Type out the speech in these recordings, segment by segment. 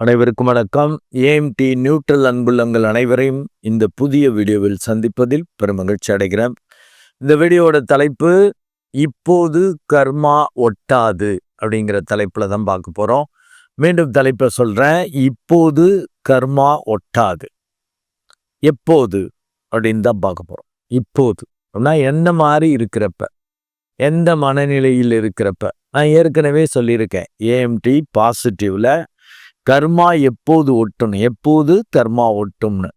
அனைவருக்கும் வணக்கம். AMD neutral அன்புள்ளங்கள் அனைவரையும் இந்த புதிய வீடியோவில் சந்திப்பதில் பெருமகிழ்ச்சி அடைகிறேன். இந்த வீடியோவோட தலைப்பு இப்போது கர்மா ஒட்டாது அப்படிங்கிற தலைப்பில் தான் பார்க்க போகிறோம் மீண்டும் தலைப்பை சொல்கிறேன் இப்போது கர்மா ஒட்டாது. எப்போது அப்படின்னு தான் பார்க்க போகிறோம் இப்போது. அப்படின்னா என்ன மாதிரி இருக்கிறப்ப? எந்த மனநிலையில் இருக்கிறப்ப? நான் ஏற்கனவே சொல்லியிருக்கேன். ஏஎம்டி பாசிட்டிவில் கர்மா எப்போது ஒட்டணும் எப்போது கர்மா ஒட்டும்னு?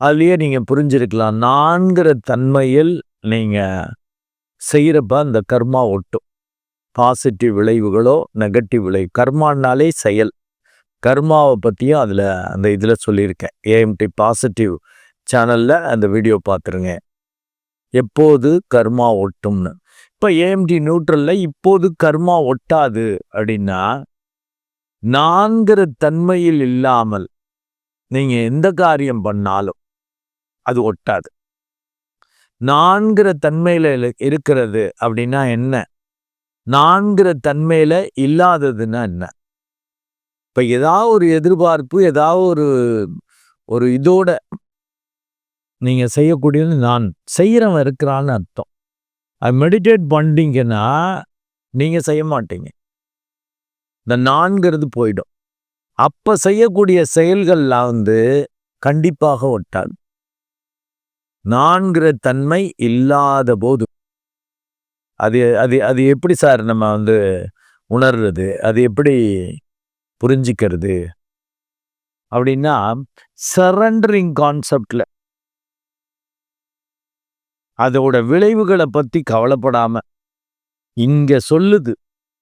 அதுலேயே நீங்கள் புரிஞ்சிருக்கலாம். நான்கிற தன்மையில் நீங்கள் செய்கிறப்ப அந்த கர்மா ஒட்டும். பாசிட்டிவ் விளைவுகளோ நெகட்டிவ் விளைவு கர்மானாலே செயல். கர்மாவை பற்றியும் அதில் அந்த இதில் சொல்லியிருக்கேன். ஏஎம்டி பாசிட்டிவ் சேனலில் அந்த வீடியோ பார்த்துருங்க எப்போது கர்மா ஒட்டும்னு? இப்போ ஏஎம்டி நியூட்ரலில் இப்போது கர்மா ஒட்டாது அப்படின்னா நான்கிற தன்மையில் இல்லாமல் நீங்கள் எந்த காரியம் பண்ணாலும் அது ஒட்டாது. நான்கிற தன்மையில் இருக்கிறது அப்படின்னா என்ன? நான்கிற தன்மையில் இல்லாததுன்னா என்ன? இப்போ ஏதாவது ஒரு எதிர்பார்ப்பு ஏதாவது ஒரு ஒரு இதோட நீங்கள் செய்யக்கூடியது நான் செய்கிறவன் இருக்கிறான்னு அர்த்தம். அது மெடிடேட் பண்ணிட்டீங்கன்னா நீங்கள் செய்ய மாட்டீங்க. இந்த நான்கிறது போயிடும். அப்ப செய்யக்கூடிய செயல்கள்லாம் வந்து கண்டிப்பாக ஒட்டாது. நான்கிற தன்மை இல்லாத போது அது அது அது எப்படி சார் நம்ம வந்து உணர்றது? அது எப்படி புரிஞ்சிக்கிறது? அப்படின்னா சரண்டரிங் கான்செப்ட்ல அதோட விளைவுகளை பத்தி கவலைப்படாம இங்க சொல்லுது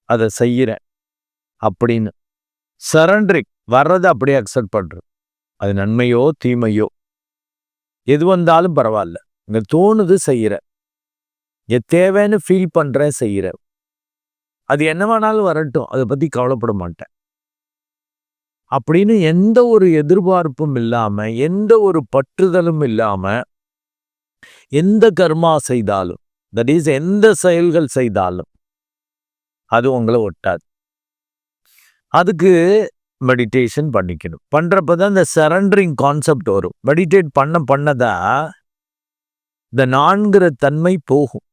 அதை செய்யறேன். அப்படின்னு. சரண்டரிங் வர்றதை அப்படியே அக்செப்ட் பண்றது. அது நன்மையோ தீமையோ? எது வந்தாலும் பரவாயில்ல. இங்கே தோணுது செய்யற. இங்க தேவைன்னு ஃபீல் பண்றேன் செய்யற. அது என்ன வேணாலும் வரட்டும். அதை பத்தி கவலைப்பட மாட்டேன். அப்படின்னு எந்த ஒரு எதிர்பார்ப்பும் இல்லாம எந்த ஒரு பற்றுதலும் இல்லாம எந்த கர்மா செய்தாலும் தட் இஸ் எந்த செயல்கள் செய்தாலும் அது உங்களை ஒட்டாது. அதுக்கு மெடிடேஷன் பண்ணிக்கணும். பண்ணுறப்ப தான் இந்த சரண்டரிங் கான்செப்ட் வரும். மெடிடேட் பண்ண பண்ணதான் இந்த நான்கிற தன்மை போகும்.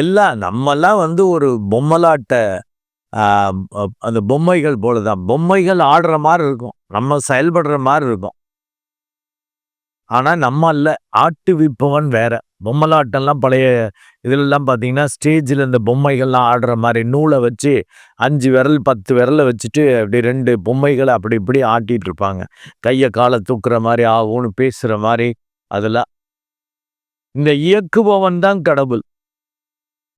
எல்லாம் நம்மெல்லாம் வந்து ஒரு பொம்மலாட்ட அந்த பொம்மைகள் போலதான். பொம்மைகள் ஆடுற மாதிரி இருக்கும். நம்ம செயல்படுற மாதிரி இருக்கும். ஆனால் நம்ம அல்ல. ஆட்டுவிப்பவன் வேற. பொம்மலாட்டம்லாம் பழைய இதிலெல்லாம் பார்த்தீங்கன்னா ஸ்டேஜில் இந்த பொம்மைகள்லாம் ஆடுற மாதிரி நூலை வச்சு அஞ்சு விரல் பத்து விரலை வச்சுட்டு அப்படி ரெண்டு பொம்மைகளை அப்படி இப்படி ஆட்டிகிட்டு இருப்பாங்க. கையை காலை தூக்குற மாதிரி ஆகும்னு பேசுகிற மாதிரி அதெல்லாம் இந்த இயக்குபவன் தான் கடவுள்.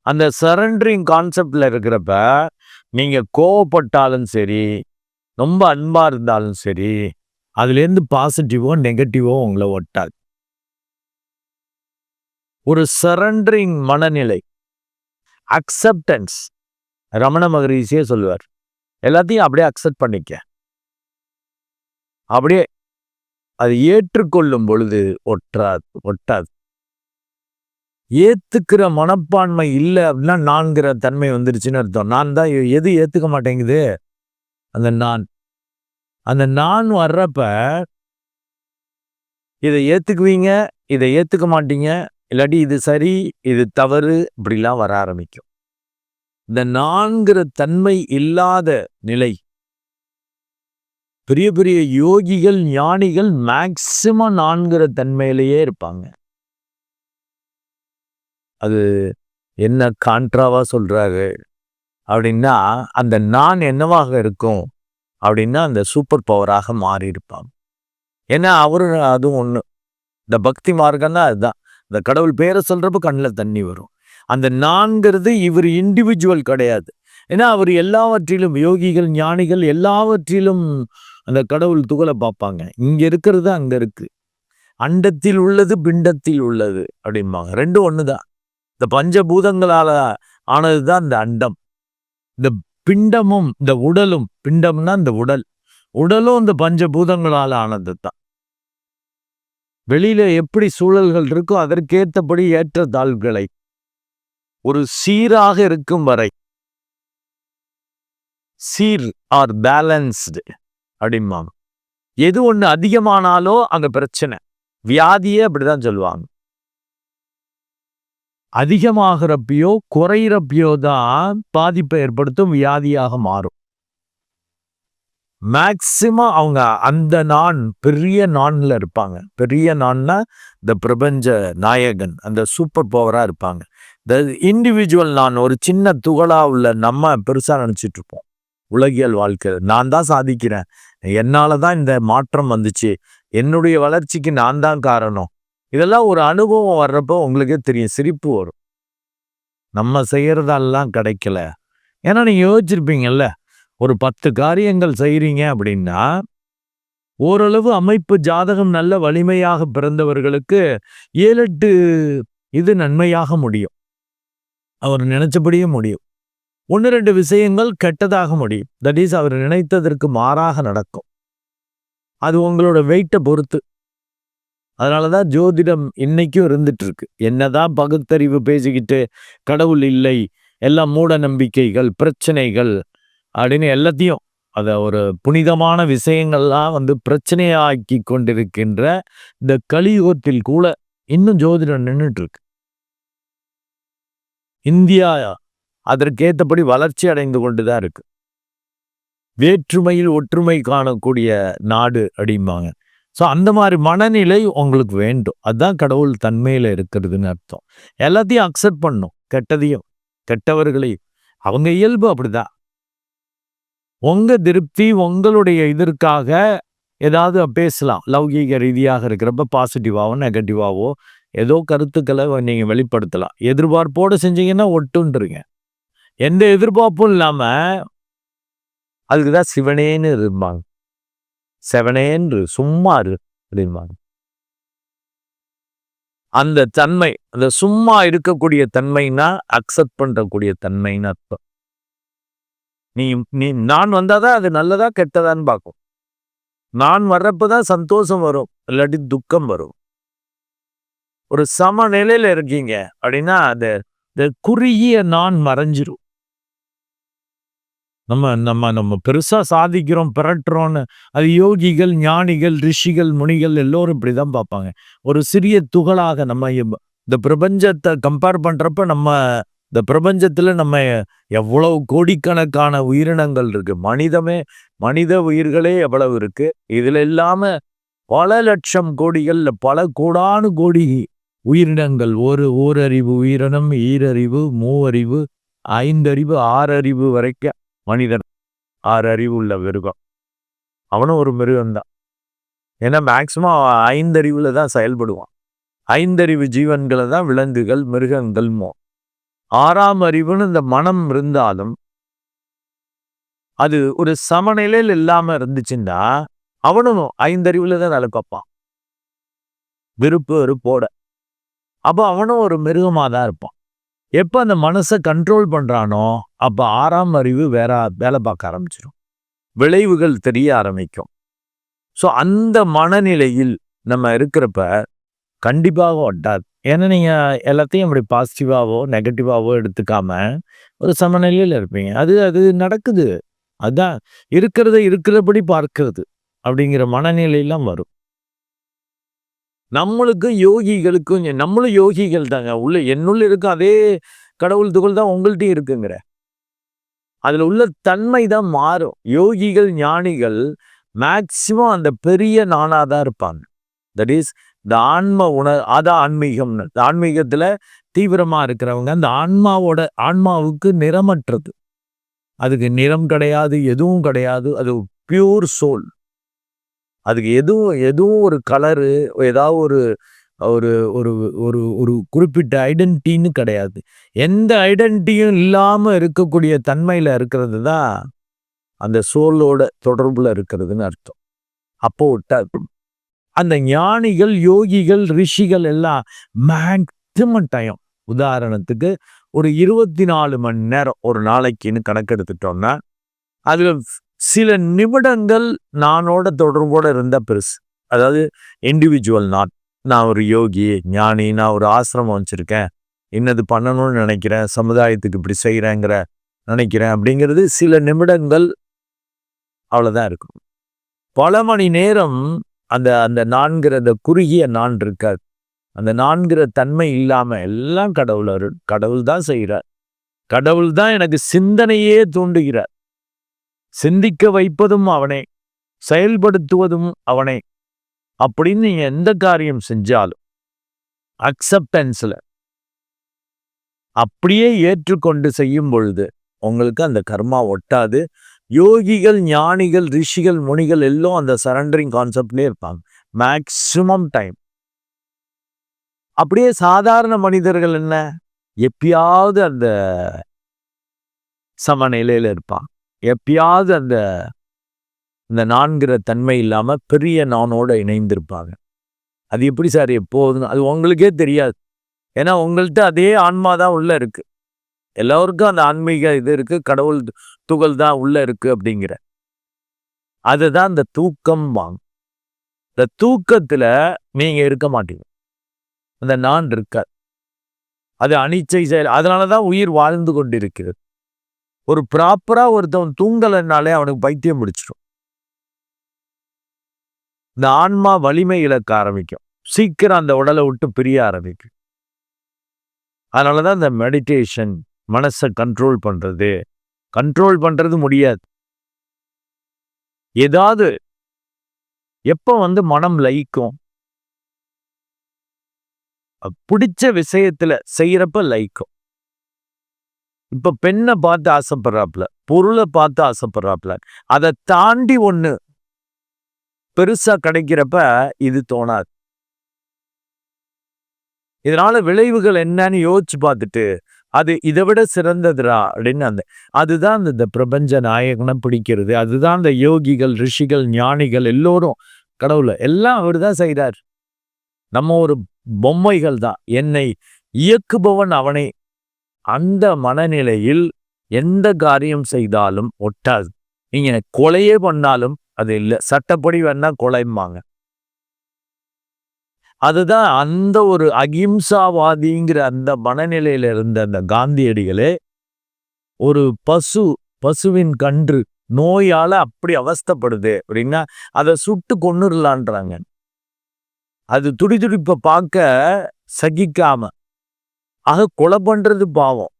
அந்த சரண்டரிங் கான்செப்டில் இருக்கிறப்ப நீங்கள் கோவப்பட்டாலும் சரி ரொம்ப அன்பாக இருந்தாலும் சரி அதுலேருந்து பாசிட்டிவோ நெகட்டிவோ உங்களை ஒட்டாது. ஒரு சரண்டரிங் மனநிலை. அக்செப்டன்ஸ் ரமண மகரிஷியே சொல்லுவார். எல்லாத்தையும் அப்படியே அக்செப்ட் பண்ணிக்க. அப்படியே அது ஏற்றுக்கொள்ளும் பொழுது ஒட்டாது ஒட்டாது. ஏத்துக்கிற மனப்பான்மை இல்லை அப்படின்னா நான்கிற தன்மை வந்துருச்சுன்னு அர்த்தம். நான் தான் எது ஏத்துக்க மாட்டேங்குது? அந்த நான். அந்த நான் வர்றப்ப இதை ஏத்துக்குவீங்க இதை ஏத்துக்க மாட்டீங்க இல்லாட்டி இது சரி இது தவறு இப்படிலாம் வர ஆரம்பிக்கும். இந்த நான்கிற தன்மை இல்லாத நிலை. பெரிய பெரிய யோகிகள் ஞானிகள் மேக்சிமம் நான்கிற தன்மையிலேயே இருப்பாங்க. அது என்ன கான்ட்ராவா சொல்றாரு? அப்படின்னா அந்த நான் என்னவாக இருக்கும்? அப்படின்னா அந்த சூப்பர் பவராக மாறி இருப்பாங்க ஏன்னா அவரு அதுவும் ஒண்ணு. இந்த பக்தி மார்க்கம் அதுதான். இந்த கடவுள் பேரை சொல்கிறப்ப கண்ணில் தண்ணி வரும். அந்த நான்கிறது இவர் இண்டிவிஜுவல் கிடையாது. ஏன்னா அவர் எல்லாவற்றிலும் யோகிகள் ஞானிகள் எல்லாவற்றிலும் அந்த கடவுள் துகளை பார்ப்பாங்க. இங்கே இருக்கிறது அங்கே இருக்குது அண்டத்தில் உள்ளது பிண்டத்தில் உள்ளது அப்படிம்பாங்க. ரெண்டும் ஒன்று தான் இந்த பஞ்சபூதங்களால் ஆனது தான் இந்த அண்டம். இந்த பிண்டமும் இந்த உடலும் பிண்டம்னா இந்த உடல். உடலும் இந்த பஞ்சபூதங்களால் ஆனது தான் வெளியில எப்படி சூழல்கள் இருக்கோ அதற்கேற்றபடி ஏற்ற தாழ்வுகளை ஒரு சீராக இருக்கும் வரை. சீர் ஆர் பேலன்ஸ்டு அப்படிம்பாங்க. எது ஒன்று அதிகமானாலோ அங்க பிரச்சனை. வியாதியே அப்படிதான் சொல்லுவாங்க. அதிகமாகிறப்பையோ குறையிறப்பையோ தான் பாதிப்பை ஏற்படுத்தும் வியாதியாக மாறும். மேக்சிமம் அவங்க அந்த நான் பெரிய நான்ல இருப்பாங்க. பெரிய நான்னா இந்த பிரபஞ்ச நாயகன் அந்த சூப்பர் பவராக இருப்பாங்க. இந்த இண்டிவிஜுவல் நான் ஒரு சின்ன துகளாக உள்ள நம்ம பெருசாக நினச்சிட்டு இருப்போம். உலகியல் வாழ்க்கை. நான் தான் சாதிக்கிறேன். என்னால் தான் இந்த மாற்றம் வந்துச்சு. என்னுடைய வளர்ச்சிக்கு நான் தான் காரணம். இதெல்லாம் ஒரு அனுபவம் வர்றப்போ உங்களுக்கே தெரியும். சிரிப்பு வரும். நம்ம செய்கிறதெல்லாம் கிடைக்கல. ஏன்னா நீங்கள் யோசிச்சிருப்பீங்கல்ல. ஒரு பத்து காரியங்கள் செய்கிறீங்க அப்படின்னா ஓரளவு அமைப்பு ஜாதகம் நல்ல வலிமையாக பிறந்தவர்களுக்கு ஏழு எட்டு இது நன்மையாக முடியும். அவர் நினைச்சபடியே முடியும். ஒன்று ரெண்டு விஷயங்கள் கெட்டதாக முடியும். தட் இஸ் அவர் நினைத்ததற்கு மாறாக நடக்கும். அது உங்களோட வெயிட்டை பொறுத்து. அதனாலதான் ஜோதிடம் இன்னைக்கும் இருந்துட்டு இருக்கு என்னதான் பகுத்தறிவு பேசிக்கிட்டு கடவுள் இல்லை எல்லாம் மூட நம்பிக்கைகள் பிரச்சனைகள் அப்படின்னு எல்லாத்தையும் அதை ஒரு புனிதமான விஷயங்கள்லாம் வந்து பிரச்சனையாக்கி கொண்டிருக்கின்ற இந்த கலியுகத்தில் கூட இன்னும் ஜோதிடம் நின்றுட்டுருக்கு இந்தியா அதற்கேற்றபடி வளர்ச்சி அடைந்து கொண்டு தான் இருக்கு. வேற்றுமையில் ஒற்றுமை காணக்கூடிய நாடு அப்படிம்பாங்க. ஸோ அந்த மாதிரி மனநிலை உங்களுக்கு வேண்டும். அதுதான் கடவுள் தன்மையில் இருக்கிறதுன்னு அர்த்தம். எல்லாத்தையும் அக்செப்ட் பண்ணும். கெட்டதையும் கெட்டவர்களையும். அவங்க இயல்பு அப்படிதான். உங்கள் திருப்தி உங்களுடைய இதற்காக ஏதாவது பேசலாம். லௌகீக ரீதியாக இருக்கிறப்ப பாசிட்டிவாவோ நெகட்டிவாவோ ஏதோ கருத்துக்களை நீங்கள் வெளிப்படுத்தலாம். எதிர்பார்ப்போடு செஞ்சீங்கன்னா ஒட்டுன்றீங்க. எந்த எதிர்பார்ப்பும் இல்லாமல் அதுக்கு தான் சிவனேன்னு இருப்பாங்க செவனேன்று சும்மா இரு அந்த தன்மை அந்த சும்மா இருக்கக்கூடிய தன்மைன்னா அக்செப்ட் பண்ணக்கூடிய தன்மைன்னு அர்த்தம். நீ நீ நான் வந்தாதான் அது நல்லதா கெட்டதான்னு பார்க்கும். நான் வர்றப்பதான் சந்தோஷம் வரும் இல்லாட்டி துக்கம் வரும். ஒரு சமநிலையில இருக்கீங்க அப்படின்னா அந்த இந்த குறுகிய நான் மறைஞ்சிரும். நம்ம நம்ம நம்ம பெருசா சாதிக்கிறோம் பிறட்டுறோன்னு அது யோகிகள் ஞானிகள் ரிஷிகள் முனிகள் எல்லோரும் இப்படிதான் பார்ப்பாங்க. ஒரு சிறிய துகளாக நம்ம இந்த பிரபஞ்சத்தை கம்பேர் பண்றப்ப நம்ம இந்த பிரபஞ்சத்துல நம்ம எவ்வளவு கோடிக்கணக்கான உயிரினங்கள் இருக்கு. மனிதமே மனித உயிர்களே எவ்வளவு இருக்கு. இதுல இல்லாம பல லட்சம் கோடிகள் பல கோடானு கோடி உயிரினங்கள். ஒரு ஓரறிவு உயிரினம் ஈரறிவு மூவறிவு ஐந்தறிவு ஆறறிவு வரைக்கும் மனிதன் ஆறு அறிவு உள்ள மிருகம். அவனும் ஒரு மிருகம்தான் ஏன்னா மேக்சிமம் ஐந்தறிவுல தான் செயல்படுவான். ஐந்தறிவு ஜீவன்களை தான் விலங்குகள் மிருகங்கள் மோ ஆறாம் அறிவுன்னு இந்த மனம் இருந்தாலும் அது ஒரு சமநிலையில் இல்லாம இருந்துச்சுன்னா அவனும் ஐந்தறிவுல தான் வேலை பார்ப்பான் விருப்பு வெறுப்போட. அப்போ அவனும் ஒரு மிருகமா தான் இருப்பான். எப்ப அந்த மனசை கண்ட்ரோல் பண்றானோ அப்ப ஆறாம் அறிவு வேற வேலை பார்க்க ஆரம்பிச்சிடும் விளைவுகள் தெரிய ஆரம்பிக்கும். ஸோ அந்த மனநிலையில் நம்ம இருக்கிறப்ப கண்டிப்பாக ஒட்டாது ஏன்னா நீங்க எல்லாத்தையும் அப்படி பாசிட்டிவாகவோ நெகட்டிவாகவோ எடுத்துக்காம ஒரு சமநிலையில் இருப்பீங்க. அது அது நடக்குது. அதான் இருக்கிறத இருக்கிறபடி பார்க்கிறது அப்படிங்கிற மனநிலையெல்லாம் வரும். நம்மளுக்கும் யோகிகளுக்கும் நம்மளும் யோகிகள் தாங்க. உள்ள என்னுள்ள இருக்க அதே கடவுள் துகள் தான் உங்கள்ட்டையும் இருக்குங்கிற. அதுல உள்ள தன்மை தான் மாறும். யோகிகள் ஞானிகள் மேக்சிமம் அந்த பெரிய நானாக தான் இருப்பாங்க. தட் இஸ் இந்த ஆன்ம உண அதான் ஆன்மீகம்னு. ஆன்மீகத்தில் தீவிரமாக இருக்கிறவங்க அந்த ஆன்மாவோட ஆன்மாவுக்கு நிறமற்றது. அதுக்கு நிறம் கிடையாது எதுவும் கிடையாது அது பியூர் சோல் அதுக்கு எதுவும் எதுவும் ஒரு கலரு ஏதாவது ஒரு ஒரு ஒரு ஒரு ஒரு குறிப்பிட்ட ஐடென்டிட்டின்னு கிடையாது. எந்த ஐடென்டியும் இல்லாமல் இருக்கக்கூடிய தன்மையில் இருக்கிறது தான் அந்த சோலோட தொடர்பில் இருக்கிறதுன்னு அர்த்தம். அப்போ அந்த ஞானிகள் யோகிகள் ரிஷிகள் எல்லாம் மேக்சிமம் டைம் உதாரணத்துக்கு ஒரு இருபத்தி நாலு மணி நேரம் ஒரு நாளைக்குன்னு கணக்கெடுத்துட்டோம்னா அதில் சில நிமிடங்கள் நானோட தொடர்போடு இருந்தால் பெருசு. அதாவது இண்டிவிஜுவல் நான். நான் ஒரு யோகி ஞானி நான் ஒரு ஆசிரமம் வச்சுருக்கேன். இன்னது பண்ணணும்னு நினைக்கிறேன் சமுதாயத்துக்கு இப்படி செய்கிறேங்கிற நினைக்கிறேன் அப்படிங்கிறது சில நிமிடங்கள் அவ்வளோதான் இருக்கும். பல மணி நேரம் அந்த அந்த நான்கிற அந்த குறுகிய நான் இருக்காது. அந்த நான்கிற தன்மை இல்லாம எல்லாம் கடவுள் அருள் கடவுள் தான் செய்கிறார் கடவுள் தான் எனக்கு சிந்தனையே தூண்டுகிறார். சிந்திக்க வைப்பதும் அவனே செயல்படுத்துவதும் அவனே. அப்படின்னு நீ எந்த காரியம் செஞ்சாலும் அக்செப்டன்ஸில் அப்படியே ஏற்றுக்கொண்டு செய்யும் பொழுது உங்களுக்கு அந்த கர்மா ஒட்டாது. யோகிகள் ஞானிகள் ரிஷிகள் முனிகள் எல்லாம் அந்த சரண்டரிங் கான்செப்ட்லேயே இருப்பாங்க. மேக்சிமம் டைம் அப்படியே சாதாரண மனிதர்கள் என்ன? எப்பயாவது அந்த சமநிலையில இருப்பான் எப்பயாவது அந்த இந்த நான்கிற தன்மை இல்லாமல் பெரிய நானோட இணைந்திருப்பாங்க. அது எப்படி சார் எப்போதுன்னு அது உங்களுக்கே தெரியாது. ஏன்னா உங்கள்கிட்ட அதே ஆன்மா தான் உள்ளே இருக்குது எல்லோருக்கும் அந்த ஆன்மீக இது இருக்கு கடவுள் துகள் தான் உள்ள இருக்கு அப்படிங்கிற. அதுதான் இந்த தூக்கம் வாங்க இந்த தூக்கத்துல நீங்க இருக்க மாட்டீங்க. அந்த நான் இருக்காது. அது அனிச்சை செயல் அதனாலதான் உயிர் வாழ்ந்து கொண்டிருக்கிறது. ஒரு ப்ராப்பரா ஒருத்தவன் தூங்கலைன்னாலே அவனுக்கு பைத்தியம் பிடிச்சிடும். இந்த ஆன்மா வலிமை இழக்க ஆரம்பிக்கும். சீக்கிரம் அந்த உடலை விட்டு பிரிய ஆரம்பிக்கும். அதனாலதான் இந்த மெடிடேஷன் மனசை கண்ட்ரோல் பண்றது. கண்ட்ரோல் பண்றது முடியாது. ஏதாவது எப்ப வந்து மனம் லயிக்கும்? பிடிச்ச விஷயத்துல செய்யறப்ப லைக்கும் இப்ப பெண்ணை பார்த்து ஆசைப்படுறாப்புல பொருளை பார்த்து ஆசைப்படுறாப்புல அதை தாண்டி ஒண்ணு பெருசா கிடைக்கிறப்ப இது தோணாது. இதனால விளைவுகள் என்னன்னு யோசிச்சு பார்த்துட்டு அது இதை விட சிறந்ததுரா அப்படின்னு அந்த அதுதான் இந்த பிரபஞ்ச நாயகனை பிடிக்கிறது. அதுதான் இந்த யோகிகள் ரிஷிகள் ஞானிகள் எல்லோரும் கடவுளை எல்லாம் அவர் தான் செய்கிறார் நம்ம ஒரு பொம்மைகள் தான். என்னை இயக்குபவன் அவனே. அந்த மனநிலையில் எந்த காரியம் செய்தாலும் ஒட்டாது. நீங்க கொலையே பண்ணாலும் அது இல்லை. சட்டப்படி வேணா கொலைம்பாங்க. அதுதான் அந்த ஒரு அகிம்சாவாதிங்கிற அந்த மனநிலையில இருந்த அந்த காந்தியடிகளே ஒரு பசு பசுவின் கன்று நோயால அப்படி அவஸ்தப்படுது அப்படின்னா அதை சுட்டு கொண்டுடலான்றாங்க அது துடிதுடிப்பை பார்க்க சகிக்காம ஆக கொலை பண்றது பாவம்.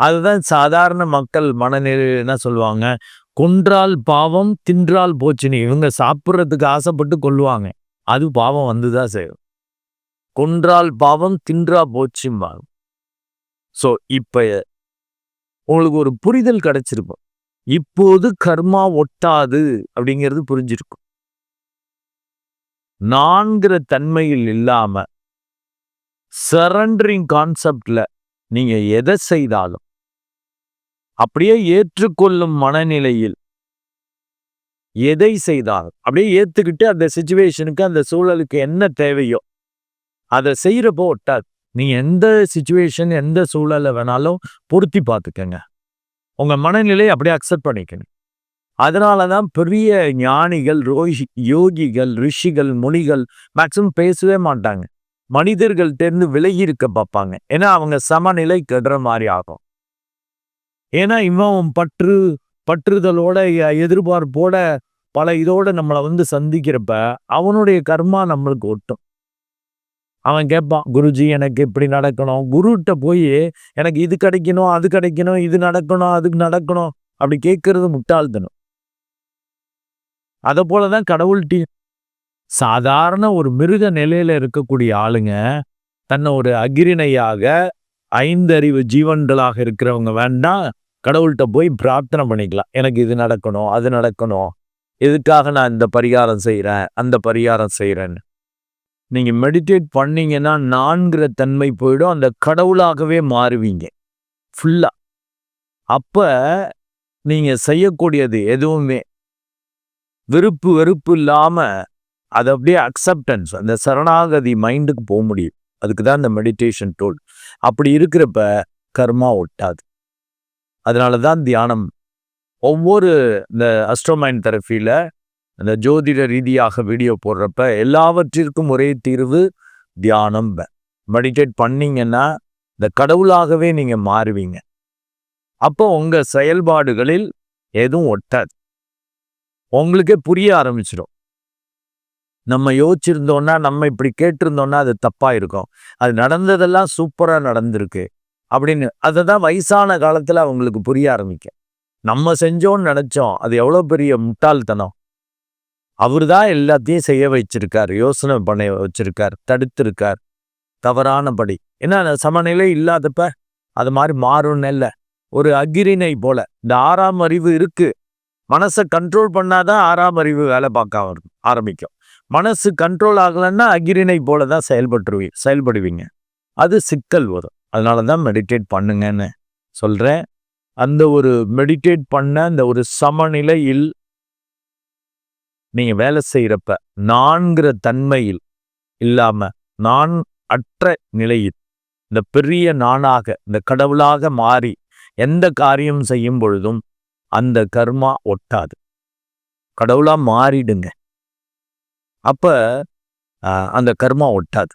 அதுதான் சாதாரண மக்கள் மனநிலை என்ன சொல்லுவாங்க கொன்றால் பாவம் தின்றால் போச்சுன்னு இவங்க சாப்பிட்றதுக்கு ஆசைப்பட்டு கொள்ளுவாங்க அது பாவம் வந்துதான் செய்யும். கொன்றால் பாவம் தின்றா போச்சும்பாங்க ஸோ இப்ப உங்களுக்கு ஒரு புரிதல் கிடைச்சிருக்கும். இப்போது கர்மா ஒட்டாது அப்படிங்கிறது புரிஞ்சிருக்கும். நான்கிற தன்மையில் இல்லாம சரண்டரிங் கான்செப்ட்ல நீங்க எதை செய்தாலும் அப்படியே ஏற்றுக்கொள்ளும் மனநிலையில் எதை செய்தால்? அப்படியே ஏத்துக்கிட்டு அந்த சுச்சுவேஷனுக்கு அந்த சூழலுக்கு என்ன தேவையோ அதை செய்கிறப்போ ஒட்டாது. நீ எந்த சுச்சுவேஷன் எந்த சூழலை வேணாலும் பொருத்தி பார்த்துக்கங்க. உங்க மனநிலையை அப்படியே அக்செப்ட் பண்ணிக்கணும். அதனால தான் பெரிய ஞானிகள் ரோஹி யோகிகள் ரிஷிகள் மொழிகள் மேக்சிமம் பேசவே மாட்டாங்க. மனிதர்கள்ட்டேருந்து விலகி இருக்க பார்ப்பாங்க. ஏன்னா அவங்க சமநிலை கெடுற மாதிரி ஆகும். ஏன்னா இவன் பற்று பற்றுதலோட எதிர்பார்ப்போட பல இதோட நம்மளை வந்து சந்திக்கிறப்ப அவனுடைய கர்மா நம்மளுக்கு ஒட்டும். அவன் கேட்பான் குருஜி எனக்கு இப்படி நடக்கணும். குருகிட்ட போய் எனக்கு இது கிடைக்கணும் அது கிடைக்கணும் இது நடக்கணும் அதுக்கு நடக்கணும். அப்படி கேட்கறது முட்டாள்தனும். அதை போலதான் கடவுள்டி சாதாரண ஒரு மிருக நிலையில இருக்கக்கூடிய ஆளுங்க தன்னை ஒரு அகிரிணையாக ஐந்தறிவு ஜீவன்களாக இருக்கிறவங்க வேண்டாம். கடவுள்கிட்ட போய் பிரார்த்தனை பண்ணிக்கலாம். எனக்கு இது நடக்கணும் அது நடக்கணும். எதுக்காக நான் இந்த பரிகாரம் செய்கிறேன் அந்த பரிகாரம் செய்கிறேன்னு நீங்கள் மெடிடேட் பண்ணீங்கன்னா நான்கிற தன்மை போயிடும் அந்த கடவுளாகவே மாறுவீங்க. ஃபுல்லாக அப்போ நீங்கள் செய்யக்கூடியது எதுவுமே. விருப்பு வெறுப்பு இல்லாமல் அது அப்படியே அக்செப்டன்ஸ் அந்த சரணாகதி மைண்டுக்கு போக முடியும். அதுக்கு தான் இந்த மெடிடேஷன் டோல் அப்படி இருக்கிறப்ப கர்மா ஒட்டாது. அதனால தான் தியானம். ஒவ்வொரு இந்த அஸ்ட்ரோமைன் தெரப்பியில் அந்த ஜோதிட ரீதியாக வீடியோ போடுறப்ப எல்லாவற்றிற்கும் ஒரே தீர்வு தியானம் மெடிடேட் பண்ணிங்கன்னா இந்த கடவுளாகவே நீங்கள் மாறுவீங்க. அப்போ உங்கள் செயல்பாடுகளில் எதுவும் ஒட்டாது. உங்களுக்கே புரிய ஆரம்பிச்சிடும். நம்ம யோசிச்சிருந்தோன்னா நம்ம இப்படி கேட்டிருந்தோன்னா அது தப்பாக இருக்கும். அது நடந்ததெல்லாம் சூப்பராக நடந்திருக்கு. அப்படின்னு. அதை தான் வயசான காலத்துல அவங்களுக்கு புரிய ஆரம்பிக்கும் நம்ம செஞ்சோம்னு நினைச்சோம். அது எவ்வளோ பெரிய முட்டாள்தனம். அவர் தான் எல்லாத்தையும் செய்ய வச்சிருக்கார். யோசனை பண்ண வச்சிருக்கார். தடுத்திருக்கார். தவறானபடி. ஏன்னா சமநிலை இல்லாதப்ப அது மாதிரி மாறும்னு இல்லை. ஒரு அகிரினை போல. இந்த ஆறாம் அறிவு இருக்கு. மனசை கண்ட்ரோல் பண்ணாதான் ஆறாம் அறிவு வேலை பார்க்க ஆரம்பிக்கும். மனசு கண்ட்ரோல் ஆகலைன்னா அகிரினை போல தான் செயல்பட்டுருவீ செயல்படுவீங்க. அது சிக்கல் வரும். அதனால தான் மெடிடேட் பண்ணுங்கன்னு சொல்கிறேன் அந்த ஒரு மெடிடேட் பண்ண அந்த ஒரு சமநிலையில் நீங்கள் வேலை செய்கிறப்ப நான்கிற தன்மையில் இல்லாமல் நான் அற்ற நிலையில் இந்த பெரிய நானாக இந்த கடவுளாக மாறி எந்த காரியம் செய்யும் பொழுதும் அந்த கர்மா ஒட்டாது. கடவுளாக மாறிடுங்க. அப்போ அந்த கர்மா ஒட்டாது.